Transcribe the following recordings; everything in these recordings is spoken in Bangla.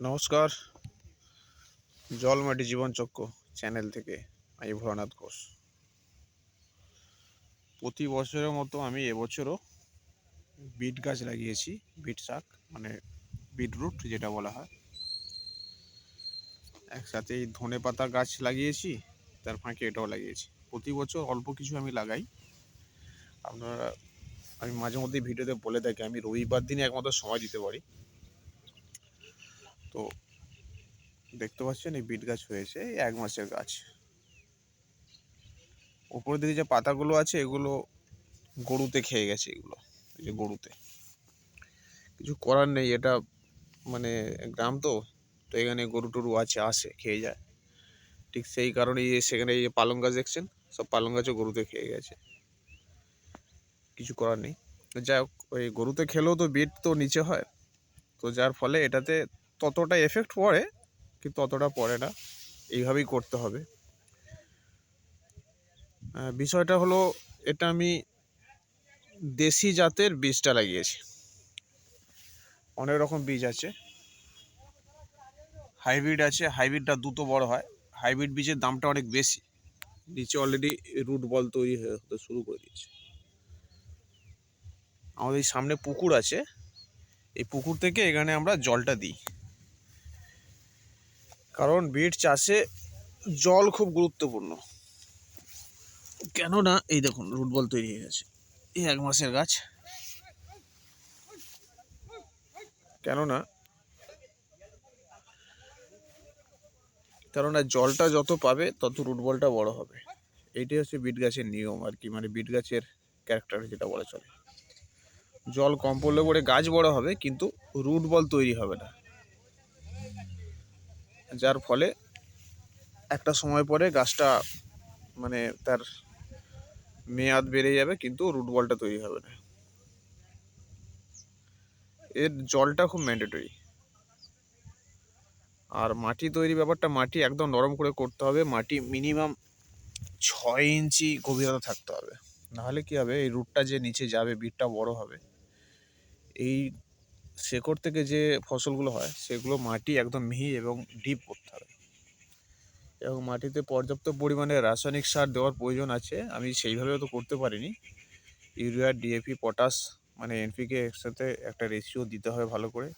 নমস্কার, জলমাটি জীবনচক্র চ্যানেল থেকে আমি ভোলানাথ ঘোষ। প্রতি বছরের মতো আমি এবছরও বিট গাছ লাগিয়েছি, বিট শাক মানে বিটরুট যেটা বলা হয়। একসাথে ধনে পাতা গাছ লাগিয়েছি, তার ফাঁকে এটাও লাগিয়েছি। প্রতি বছর অল্প কিছু আমি লাগাই। আপনারা, আমি মাঝে মধ্যে ভিডিওতে বলে থাকি, আমি রবিবার দিনে একমাত্র সময় দিতে পারি। তো দেখতে পাচ্ছেন এই বিট গাছ হয়েছে, এই এক মাসের গাছ। উপরের দিকে যে পাতাগুলো আছে, এগুলো গরুতে খেয়ে গেছে এগুলো, এই যে গরুতে। কিছু করার নেই, এটা মানে গ্রাম তো তো এখানে গরু টরু আছে, আসে, খেয়ে যায়। ঠিক সেই কারণেই সেখানে এই পালং গাছ দেখছেন, সব পালং গাছও গরুতে খেয়ে গেছে। কিছু করার নেই। যাই হোক, ওই গরুতে খেলেও তো বিট তো নিচে হয়, তো যার ফলে এটাতে ততটা এফেক্ট পড়ে, কিন্তু ততটা পড়ে না। এইভাবেই করতে হবে। বিষয়টা হলো, এটা আমি দেশি জাতের বীজটা লাগিয়েছি। অনেক রকম বীজ আছে। হাইব্রিড আছে, হাইব্রিডটা দ্রুত বড় হয়। হাইব্রিড বীজের দামটা অনেক বেশি। নিচে অলরেডি রুট বল তৈরি হতে শুরু করে দিয়েছে। আমাদের সামনে পুকুর আছে। এই পুকুর থেকে এখানে আমরা জলটা দিই। কারণ বিট চাষে জল খুব গুরুত্বপূর্ণ। কেননা, এই দেখুন রুট বল তৈরি হয়ে গেছে। এই এক মাসের গাছ। কেননা কেননা জলটা যত পাবে, তত রুট বলটা বড় হবে। এইটাই হচ্ছে বিট গাছের নিয়ম আর কি মানে বিট গাছের ক্যারেক্টার যেটা বলা চলে। জল কম পড়লে পরে গাছ বড় হবে, কিন্তু রুট বল তৈরি হবে না। যার ফলে একটা সময় পরে গাছটা মানে তার মেয়াদ বেড়ে যাবে, কিন্তু রুট বলটা তৈরি হবে না। এর জলটা খুব ম্যান্ডেটরি আর মাটি তৈরি ব্যাপারটা, মাটি একদম নরম করে করতে হবে। মাটি মিনিমাম ছয় ইঞ্চি গভীরতা থাকতে হবে। নাহলে কি হবে? এই রুটটা যে নিচে যাবে বিটটা বড় হবে। এই শেকড় থেকে যে ফসলগুলো হয়, সেগুলো মাটি একদম মিহি এবং ডিপ করতে হবে। এবং মাটিতে পর্যাপ্ত পরিমাণে রাসায়নিক সার দেওয়ার প্রয়োজন আছে। আমি সেইভাবেও তো করতে পারিনি। ইউরিয়া ডিএপি পটাশ মানে এনপিকে একসাথে একটা রেশিও দিতে হবে ভালো করে।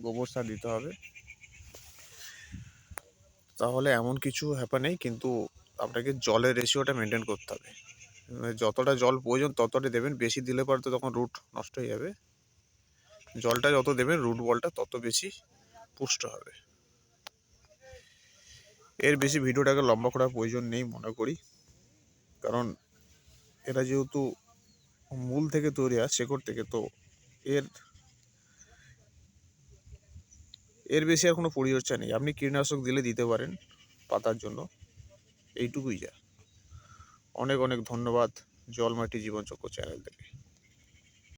গোবর সার দিতে হবে। তাহলে এমন কিছু হ্যাপা নেই, কিন্তু আপনাকে জলের রেশিওটা মেনটেন করতে হবে। মানে যতটা জল প্রয়োজন ততটা দেবেন। বেশি দিলে পরে তো তখন রুট নষ্ট হয়ে যাবে। জলটা যত দেবেন রুট বলটা তত বেশি পুষ্ট হবে। এর বেশি ভিডিওটাকে লম্বা করার প্রয়োজন নেই, মনে করি। কারণ এরা যেহেতু মূল থেকে তৈরি হয় শেকড় থেকে, তো এর এর বেশি আর কোনো পরিচর্যা নেই। আপনি কীটনাশক দিলে দিতে পারেন পাতার জন্য, এইটুকুই যা। অনেক অনেক ধন্যবাদ জল মাটি জীবনচক্র চ্যানেল থেকে।